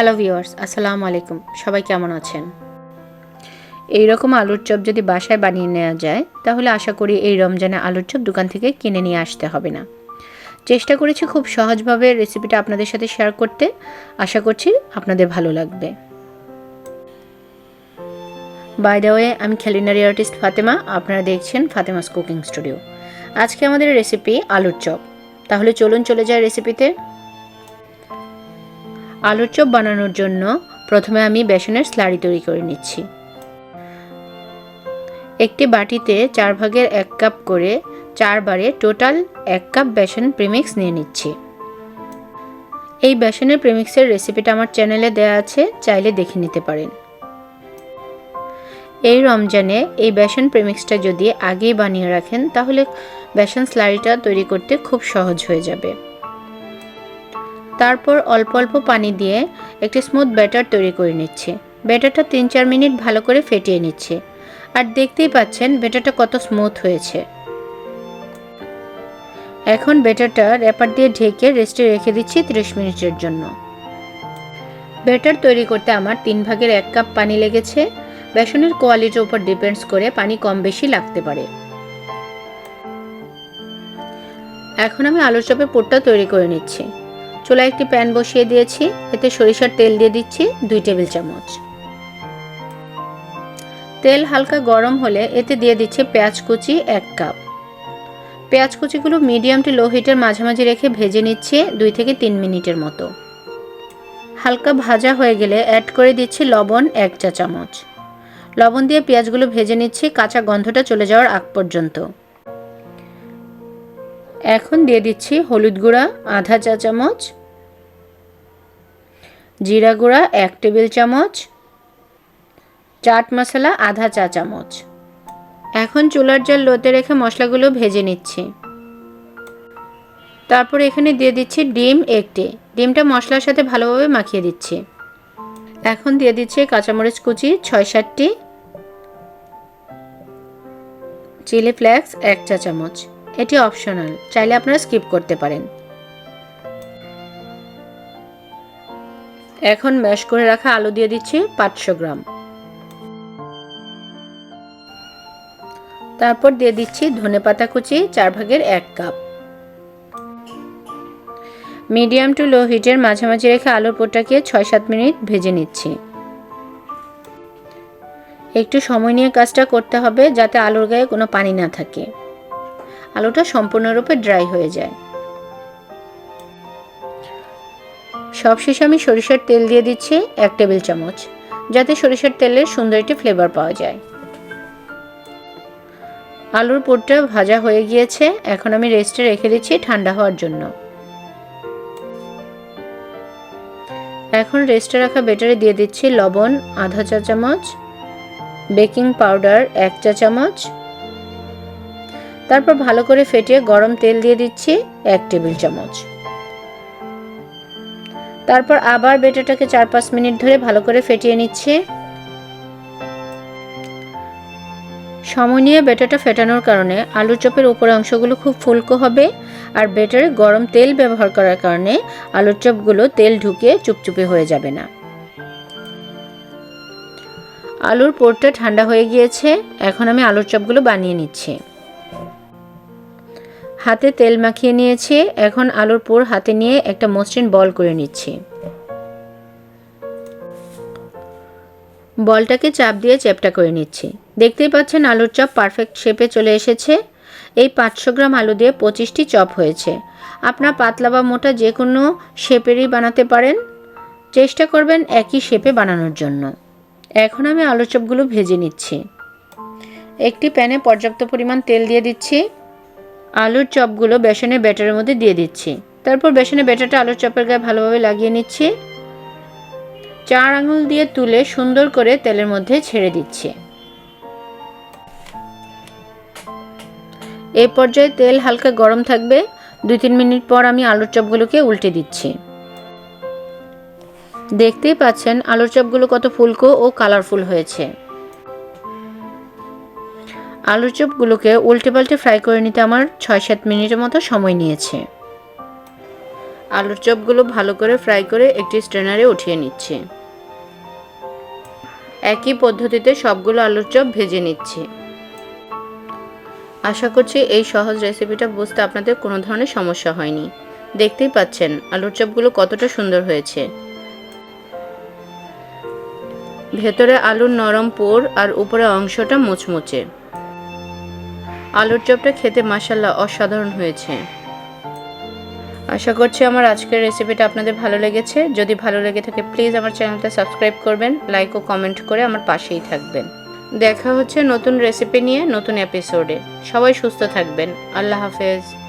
Hello viewers আসসালামু আলাইকুম। সবাই কেমন আছেন? এই রকম আলুর চপ যদি বাসায় বানিয়ে নেওয়া যায়, তাহলে আশা করি এই রমজানে আলুর চপ দোকান থেকে কিনে নিয়ে আসতে হবে না। চেষ্টা করেছি খুব সহজভাবে রেসিপিটা আপনাদের সাথে শেয়ার করতে। আশা করছি আপনাদের ভালো লাগবে। বাই দ্য ওয়ে আমি খেলিনারি আর্টিস্ট ফাতেমা, আপনারা দেখছেন ফাতেমাস কুকিং স্টুডিও। আজকে আমাদের রেসিপি আলুর চপ। তাহলে চলুন চলে যায় রেসিপিতে আলুর চপ বানানোর জন্য প্রথমে আমি বেসনের স্লারি তৈরি করে নিচ্ছি। একটি বাটিতে চার ভাগের এক কাপ করে চারবারে টোটাল এক কাপ বেসন প্রিমিক্স নিয়ে নিচ্ছি। এই বেসনের প্রিমিক্সের রেসিপিটা আমার চ্যানেলে দেওয়া আছে, চাইলে দেখে নিতে পারেন। এই রমজানে এই বেসন প্রিমিক্সটা যদি আগেই বানিয়ে রাখেন, তাহলে বেসন স্লারিটা তৈরি করতে খুব সহজ হয়ে যাবে। তারপর অল্প অল্প পানি দিয়ে একটি স্মুথ ব্যাটার তৈরি করে নিচ্ছে। ব্যাটারটা তিন চার মিনিট ভালো করে ফেটিয়ে নিচ্ছে। আর দেখতেই পাচ্ছেন ব্যাটারটা কত স্মুথ হয়েছে। এখন ব্যাটারটা র্যাপার দিয়ে ঢেকে রেস্টে রেখে দিচ্ছি ত্রিশ মিনিটের জন্য। ব্যাটার তৈরি করতে আমার তিন ভাগের এক কাপ পানি লেগেছে। বেসনের কোয়ালিটির উপর ডিপেন্ডস করে পানি কম বেশি লাগতে পারে। এখন আমি আলুর চপের পোটটা তৈরি করে নিচ্ছি। চুলায় একটি প্যান বসিয়ে দিয়েছি। এতে সরিষার তেল দিয়ে দিচ্ছি দুই টেবিল চামচ। তেল হালকা গরম হলে এতে দিয়ে দিচ্ছি পেঁয়াজ কুচি এক কাপ। পেঁয়াজ কুচিগুলো মিডিয়াম টু লো হিটের মাঝামাঝি রেখে ভেজে নিচ্ছে দুই থেকে তিন মিনিটের মতো। হালকা ভাজা হয়ে গেলে অ্যাড করে দিচ্ছি লবণ এক চা চামচ। লবণ দিয়ে পেঁয়াজগুলো ভেজে নিচ্ছি, কাঁচা গন্ধটা চলে যাওয়ার আগ পর্যন্ত। এখন দিয়ে দিচ্ছি হলুদ গুঁড়া, আধা চা চামচ, জিরা গুঁড়া, এক টেবিল চামচ, চাট মশলা, আধা চা চামচ। এখন চুলার জল লোতে রেখে মশলাগুলো ভেজে নিচ্ছি। তারপর এখানে দিয়ে দিচ্ছি ডিম একটি। ডিমটা মশলার সাথে ভালোভাবে মাখিয়ে দিচ্ছি। এখন দিয়ে দিচ্ছি কাঁচামরিচ কুচি, ছয় সাতটি, চিলি ফ্লেক্স, এক চা চামচ। এটি অপশনাল, চাইলে আপনারা স্কিপ করতে পারেন। এখন ম্যাশ করে রাখা আলু দিয়ে দিচ্ছি পাঁচশো গ্রাম। তারপর দিয়ে দিচ্ছি ধনে পাতা কুচি, চার ভাগের এক কাপ। মিডিয়াম টু লো হিটের মাঝামাঝি রেখে আলুর পোটাকে ছয় সাত মিনিট ভেজে নিচ্ছি। একটু সময় নিয়ে কাজটা করতে হবে যাতে আলুর গায়ে কোনো পানি না থাকে। আলুটা সম্পূর্ণরূপে ড্রাই হয়ে যায়। সবশেষে আমি সরিষার তেল দিয়ে দিচ্ছি এক টেবিল চামচ, যাতে সরিষার তেলের সুন্দর একটি ফ্লেভার পাওয়া যায়। আলুর পুরটা ভাজা হয়ে গিয়েছে, এখন আমি রেস্টে রেখে দিচ্ছি ঠান্ডা হওয়ার জন্য। এখন রেস্টে রাখা বেটারে দিয়ে দিচ্ছি লবণ, আধা চা চামচ বেকিং পাউডার এক চা চামচ তারপর ভালো করে ফেটিয়ে গরম তেল দিয়ে দিচ্ছি এক টেবিল চামচ। তারপর আবার বেটাটাকে চার পাঁচ মিনিট ধরে ভালো করে ফেটিয়ে নিচ্ছি। সময় নিয়ে বেটাটা ফেটানোর কারণে আলুর চপের উপরে অংশগুলো খুব ফুলকো হবে আর বেটারে গরম তেল ব্যবহার করার কারণে আলুর চপগুলো তেল ঢুকিয়ে চুপচুপে হয়ে যাবে না। আলুর পোরটা ঠান্ডা হয়ে গিয়েছে, এখন আমি আলুর চপগুলো বানিয়ে নিচ্ছি। হাতে তেল মাখিয়ে নিয়েছি। এখন আলুর পোর হাতে নিয়ে একটা মসৃণ বল করে নিচ্ছি। বলটাকে চাপ দিয়ে চ্যাপটা করে নিচ্ছি। দেখতেই পাচ্ছেন আলুর চপ পারফেক্ট শেপে চলে এসেছে। এই পাঁচশো গ্রাম আলু দিয়ে পঁচিশটি চপ হয়েছে। আপনার পাতলা বা মোটা যে কোনো শেপেরই বানাতে পারেন। চেষ্টা করবেন একই শেপে বানানোর জন্য। এখন আমি আলুর চপগুলো ভেজে নিচ্ছি। একটি প্যানে পর্যাপ্ত পরিমাণ তেল দিয়ে দিচ্ছি। আলুর চপগুলো বেসনের ব্যাটারের মধ্যে দিয়ে দিচ্ছি। তারপর বেসনের ব্যাটারটা আলুর চপের গায়ে ভালোভাবে লাগিয়ে নিচ্ছি। চার আঙুল দিয়ে তুলে সুন্দর করে তেলের মধ্যে ছেড়ে দিচ্ছি। এই পর্যায়ে তেল হালকা গরম থাকবে। দুই তিন মিনিট পর আমি আলুর চপগুলোকে উল্টে দিচ্ছি। দেখতেই পাচ্ছেন আলুর চপগুলো কত ফুলকো ও কালারফুল হয়েছে। আলুর চপগুলোকে উল্টে পাল্টে ফ্রাই করে নিতে আমার ছয় সাত মিনিটের মতো সময় নিয়েছে। আলুর চপগুলো ভালো করে ফ্রাই করে একটি স্ট্রেনারে উঠিয়ে নিচ্ছি। একই পদ্ধতিতে সবগুলো আলুর চপ ভেজে নিচ্ছি। আশা করছি এই সহজ রেসিপিটা বুঝতে আপনাদের কোনো ধরনের সমস্যা হয়নি। দেখতেই পাচ্ছেন আলুর চপগুলো কতটা সুন্দর হয়েছে। ভেতরে আলুর নরম পোর আর উপরে অংশটা মুচমুচে। আলুর চপটা খেতে মাসাল্লাহ অসাধারণ হয়েছে। আশা করছি আমার আজকের রেসিপিটা আপনাদের ভালো লেগেছে। যদি ভালো লেগে থাকে প্লিজ আমার চ্যানেলটা সাবস্ক্রাইব করবেন লাইক ও কমেন্ট করে আমার পাশেই থাকবেন। দেখা হচ্ছে নতুন রেসিপি নিয়ে, নতুন এপিসোডে সবাই সুস্থ থাকবেন। আল্লাহ হাফেজ।